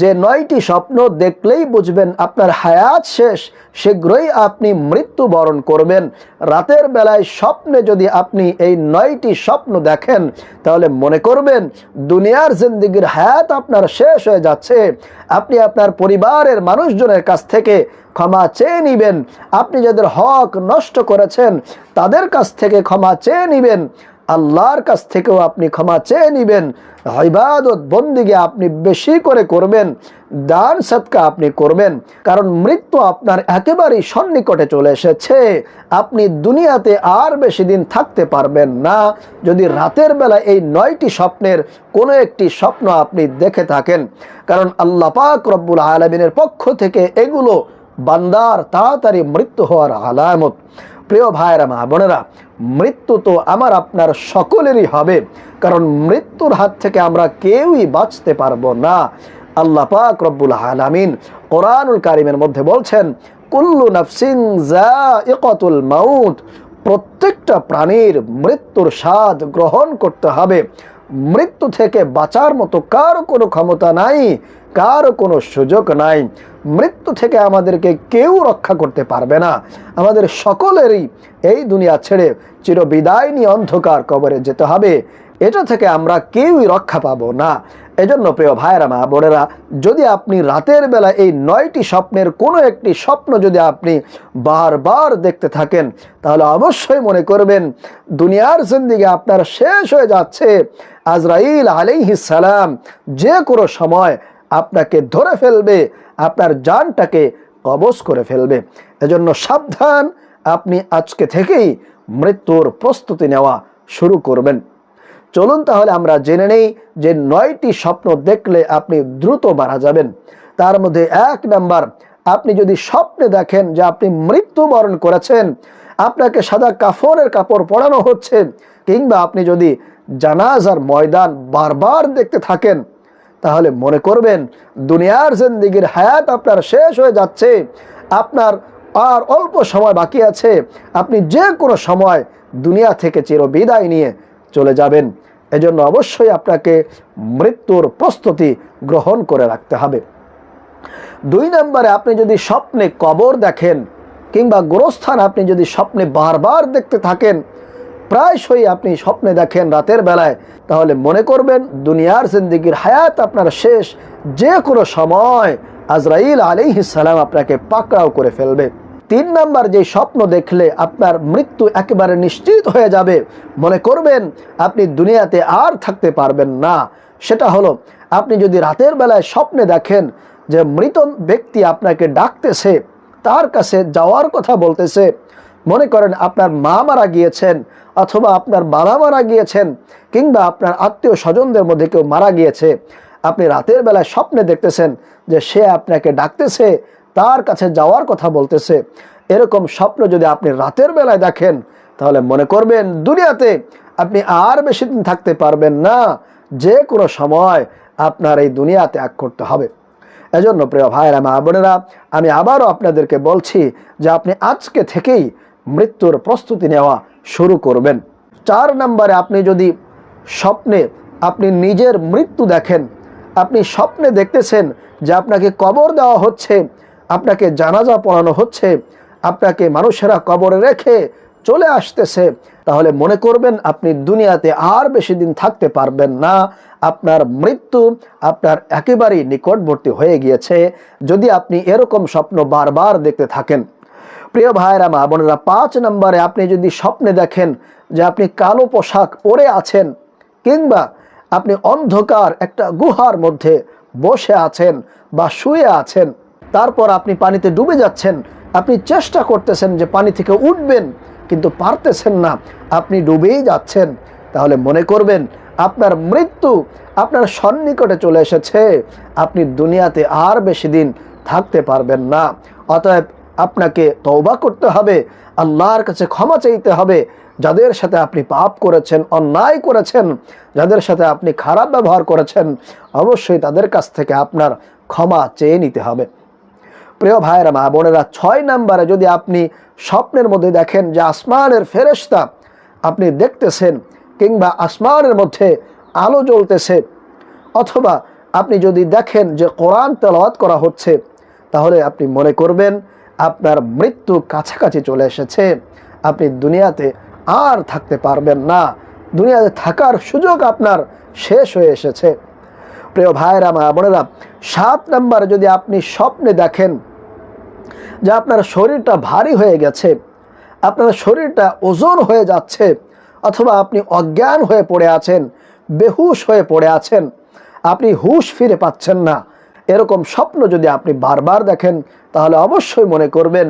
যে নয়টি স্বপ্ন দেখলেই বুঝবেন আপনার হায়াত শেষ, শীঘ্রই আপনি মৃত্যুবরণ করবেন। রাতের বেলায় স্বপ্নে যদি আপনি এই নয়টি স্বপ্ন দেখেন, তাহলে মনে করবেন দুনিয়ার জিন্দিগির হায়াত আপনার শেষ হয়ে যাচ্ছে। আপনি আপনার পরিবারের মানুষজনের কাছ থেকে ক্ষমা চেয়ে নিবেন। আপনি যাদের হক নষ্ট করেছেন, তাদের কাছ থেকে ক্ষমা চেয়ে নিবেন। আল্লাহর কাছ থেকেও আপনি ক্ষমা চেয়ে নিবেন। ইবাদত বন্দিকে আপনি বেশি করে করবেন। দান সৎকা আপনি করবেন। কারণ মৃত্যু আপনার একেবারেই সন্নিকটে চলে এসেছে। আপনি দুনিয়াতে আর বেশি দিন থাকতে পারবেন না। যদি রাতের বেলা এই নয়টি স্বপ্নের কোনো একটি স্বপ্ন আপনি দেখে থাকেন, কারণ আল্লাহ পাক রব্বুল আলমিনের পক্ষ থেকে এগুলো বান্দার তাড়াতাড়ি মৃত্যু হওয়ার আলামত। প্রিয় ভাইরা মা বোনেরা, মৃত্যু তো আমার আপনার সকলেরই হবে, কারণ মৃত্যুর হাত থেকে আমরা কেউই বাঁচতে পারব না। আল্লাহ পাক রব্বুল আলামিন কোরআনুল কারিমের মধ্যে বলছেন, কুল্লু নাফসিন জাইকাতুল মাউত প্রত্যেকটা প্রাণীর মৃত্যুর স্বাদ গ্রহণ করতে হবে। মৃত্যু থেকে বাঁচার মতো কারও কোনো ক্ষমতা নাই, কারও কোনো সুযোগ নাই। মৃত্যু থেকে আমাদেরকে কেউ রক্ষা করতে পারবে না। আমাদের সকলেরই এই দুনিয়া ছেড়ে চিরবিদায় নিয়ে অন্ধকার কবরে যেতে হবে। এটা থেকে আমরা কেউই রক্ষা পাবো না। এজন্য প্রিয় ভাইয়েরা, মা বোনেরা, যদি আপনি রাতের বেলা এই নয়টি স্বপ্নের কোনো একটি স্বপ্ন যদি আপনি বারবার দেখতে থাকেন, তাহলে অবশ্যই মনে করবেন, দুনিয়ার জিন্দিগি আপনার শেষ হয়ে যাচ্ছে। আজরাইল সালাম যে কোনো সময় আপনাকে ধরে ফেলবে, আপনার জানটাকে কবজ করে ফেলবে। এজন্য সাবধান, আপনি আজকে থেকেই মৃত্যুর প্রস্তুতি নেওয়া শুরু করবেন। চলুন তাহলে আমরা জেনে নেই যে নয়টি স্বপ্ন দেখলে আপনি দ্রুত মারা যাবেন। তার মধ্যে এক নাম্বার, আপনি যদি স্বপ্নে দেখেন যে আপনি মৃত্যুবরণ করেছেন, আপনাকে সাদা কাফনের কাপড় পরানো হচ্ছে, কিংবা আপনি যদি জানাজার ময়দান বারবার দেখতে থাকেন, তাহলে মনে করবেন দুনিয়ার জিন্দিগির হায়াত আপনার শেষ হয়ে যাচ্ছে, আপনার আর অল্প সময় বাকি আছে, আপনি যে কোনো সময় দুনিয়া থেকে চির বিদায় নিয়ে চলে যাবেন। এজন্য অবশ্যই আপনাকে মৃত্যুর প্রস্তুতি গ্রহণ করে রাখতে হবে। দুই নম্বরে আপনি যদি স্বপ্নে কবর দেখেন কিংবা গোরস্থান আপনি যদি স্বপ্নে বারবার দেখতে থাকেন, প্রায়শই আপনি স্বপ্নে দেখেন রাতের বেলায়, তাহলে মনে করবেন দুনিয়ার জিন্দিগির হায়াত আপনার শেষ। যে কোনো সময় আজরাইল আলিহিস সালাম আপনাকে পাকড়াও করে ফেলবে। তিন নাম্বার যে স্বপ্ন দেখলে আপনার মৃত্যু একেবারে নিশ্চিত হয়ে যাবে। মনে করবেন, আপনি দুনিয়াতে আর থাকতে পারবেন না। সেটা হলো, আপনি যদি রাতের বেলায় স্বপ্নে দেখেন যে মৃত ব্যক্তি আপনাকে ডাকতেছে, তার কাছে যাওয়ার কথা বলতেছে, মনে করেন আপনার মা মারা গিয়েছেন অথবা আপনার বাবা মারা গিয়েছেন কিংবা আপনার আত্মীয় স্বজনদের মধ্যে কেউ মারা গিয়েছে, আপনি রাতের বেলায় স্বপ্নে দেখতেছেন যে সে আপনাকে ডাকতেছে তার কাছে যাওয়ার কথা বলতেছে। এরকম স্বপ্ন যদি আপনি রাতের বেলায় দেখেন, তাহলে মনে করবেন দুনিয়াতে আপনি আর বেশি দিন থাকতে পারবেন না। যে কোনো সময় আপনার এই দুনিয়া ত্যাগ করতে হবে। এজন্য প্রিয় ভাইরা মা বোনেরা, আমি আবারও আপনাদেরকে বলছি যে আপনি আজকে থেকেই মৃত্যুর প্রস্তুতি নেওয়া শুরু করবেন। চার নম্বরে আপনি যদি স্বপ্নে আপনি নিজের মৃত্যু দেখেন, আপনি স্বপ্নে দেখতেছেন যে আপনাকে কবর দেওয়া হচ্ছে আপনাকে জানাজা পড়ানো হচ্ছে, আপনাকে মানুষেরা কবরে রেখে চলে আসতেছে। তাহলে মনে করবেন আপনি দুনিয়াতে আর বেশি দিন থাকতে পারবেন না। আপনার মৃত্যু আপনার একেবারেই নিকটবর্তী হয়ে গিয়েছে, যদি আপনি এরকম স্বপ্ন বারবার দেখতে থাকেন। প্রিয় ভাইরা মা বোনেরা, পাঁচ নম্বরে আপনি যদি স্বপ্নে দেখেন যে আপনি কালো পোশাক পরে আছেন, কিংবা আপনি অন্ধকার একটা গুহার মধ্যে বসে আছেন বা শুয়ে আছেন তারপর আপনি পানিতে ডুবে যাচ্ছেন। আপনি চেষ্টা করতেছেন যে পানি থেকে উঠবেন, কিন্তু পারতেছেন না। আপনি ডুবেই যাচ্ছেন। তাহলে মনে করবেন, আপনার মৃত্যু আপনার সন্নিকটে চলে এসেছে। আপনি দুনিয়াতে আর বেশি দিন থাকতে পারবেন না। অতএব আপনাকে তওবা করতে হবে, আল্লাহর কাছে ক্ষমা চাইতে হবে। যাদের সাথে আপনি পাপ করেছেন, অন্যায় করেছেন, যাদের সাথে আপনি খারাপ ব্যবহার করেছেন, অবশ্যই তাদের কাছ থেকে আপনার ক্ষমা চেয়ে নিতে হবে। প্রিয় ভাইয়েরা, মা বোনেরা, ছয় নম্বরে যদি আপনি স্বপ্নের মধ্যে দেখেন যে আসমানের ফেরেশতা আপনি দেখতেছেন কিংবা আসমানের মধ্যে আলো জ্বলতেছে, অথবা আপনি যদি দেখেন যে কোরআন তেলাওয়াত করা হচ্ছে, তাহলে আপনি মনে করবেন আপনার মৃত্যু কাছাকাছি চলে এসেছে। আপনি দুনিয়াতে আর থাকতে পারবেন না। দুনিয়াতে থাকার সুযোগ আপনার শেষ হয়ে এসেছে। প্রিয় ভাইরা মা বোনেরা, সাত নাম্বার যদি আপনি স্বপ্নে দেখেন যে আপনার শরীরটা ভারী হয়ে গেছে, আপনার শরীরটা ওজন হয়ে যাচ্ছে, অথবা আপনি অজ্ঞান হয়ে পড়ে আছেন, বেহুশ হয়ে পড়ে আছেন, আপনি হুশ ফিরে পাচ্ছেন না। এরকম স্বপ্ন যদি আপনি বারবার দেখেন, তাহলে অবশ্যই মনে করবেন,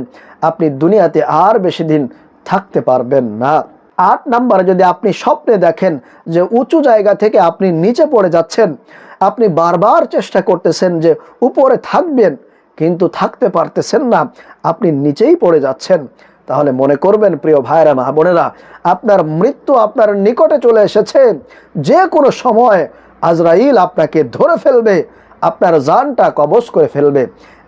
আপনি দুনিয়াতে আর বেশি দিন থাকতে পারবেন না। আট নাম্বারে যদি আপনি স্বপ্নে দেখেন যে উঁচু জায়গা থেকে আপনি নিচে পড়ে যাচ্ছেন, আপনি বারবার চেষ্টা করতেছেন যে উপরে থাকবেন, কিন্তু থাকতে পারতেছেন না, আপনি নিচেই পড়ে যাচ্ছেন। তাহলে মনে করবেন, প্রিয় ভাইরা মা বোনেরা, আপনার মৃত্যু আপনার নিকটে চলে এসেছে। যে কোনো সময় আজরাইল আপনাকে ধরে ফেলবে, আপনার জানটা কবজ করে ফেলবে।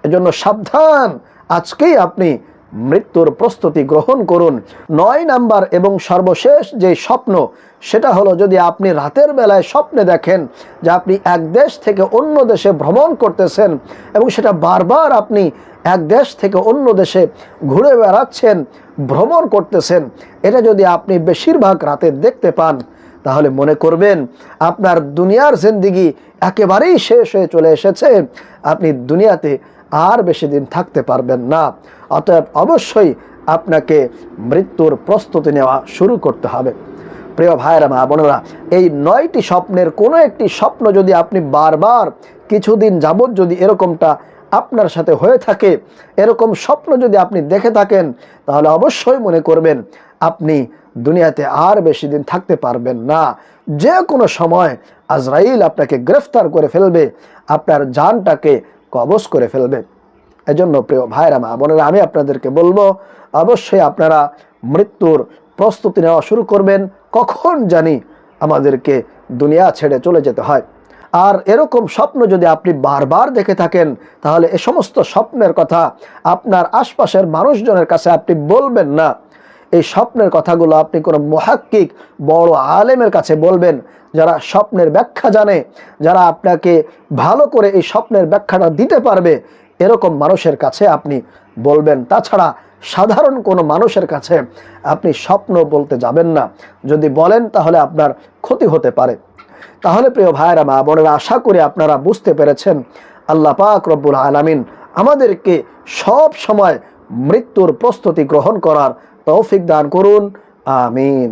এজন্য সাবধান, আজকেই আপনি মৃত্যুর প্রস্তুতি গ্রহণ করুন। নয় নাম্বার এবং সর্বশেষ যে স্বপ্ন, সেটা হলো যদি আপনি রাতের বেলায় স্বপ্নে দেখেন যে আপনি এক দেশ থেকে অন্য দেশে ভ্রমণ করতেছেন এবং সেটা বারবার আপনি এক দেশ থেকে অন্য দেশে ঘুরে বেড়াচ্ছেন, ভ্রমণ করতেছেন, এটা যদি আপনি বেশিরভাগ রাতে দেখতে পান, তাহলে মনে করবেন আপনার দুনিয়ার জিন্দিগি একেবারেই শেষ হয়ে চলে এসেছে। আপনি দুনিয়াতে আর বেশি দিন থাকতে পারবেন না। অতএব অবশ্যই আপনাকে মৃত্যুর প্রস্তুতি নেওয়া শুরু করতে হবে। প্রিয় ভাইয়েরা, মা বোনেরা, এই নয়টি স্বপ্নের কোনো একটি স্বপ্ন যদি আপনি বারবার কিছুদিন যাবৎ যদি এরকমটা আপনার সাথে হয়ে থাকে, এরকম স্বপ্ন যদি আপনি দেখে থাকেন, তাহলে অবশ্যই মনে করবেন আপনি দুনিয়াতে আর বেশি দিন থাকতে পারবেন না। যে কোনো সময় আজরাইল আপনাকে গ্রেফতার করে ফেলবে। আপনার জানটাকে কবজ করে ফেলবে। এজন্য প্রিয় ভাইরা মা বোনেরা, আমি আপনাদেরকে বলব, অবশ্যই আপনারা মৃত্যুর প্রস্তুতি নেওয়া শুরু করবেন, কখন জানি আমাদেরকে দুনিয়া ছেড়ে চলে যেতে হয়। আর এরকম স্বপ্ন যদি আপনি বারবার দেখে থাকেন, তাহলে এ সমস্ত স্বপ্নের কথা আপনার আশপাশের মানুষজনের কাছে আপনি বলবেন না। এই স্বপ্নের কথাগুলো আপনি কোনো মহাক্কিক বড় আলেমের কাছে বলবেন, যারা স্বপ্নের ব্যাখ্যা জানে, যারা আপনাকে ভালো করে এই স্বপ্নের ব্যাখ্যাটা দিতে পারবে, এরকম মানুষের কাছে আপনি বলবেন। তাছাড়া সাধারণ কোনো মানুষের কাছে আপনি স্বপ্ন বলতে যাবেন না। যদি বলেন তাহলে আপনার ক্ষতি হতে পারে। তাহলে প্রিয় ভাইয়েরা, মা বোনেরা, আশা করি আপনারা বুঝতে পেরেছেন, আল্লাহ পাক রব্বুল আলামিন আমাদেরকে সব সময় মৃত্যুর প্রস্তুতি গ্রহণ করার তৌফিক দান করুন আমিন।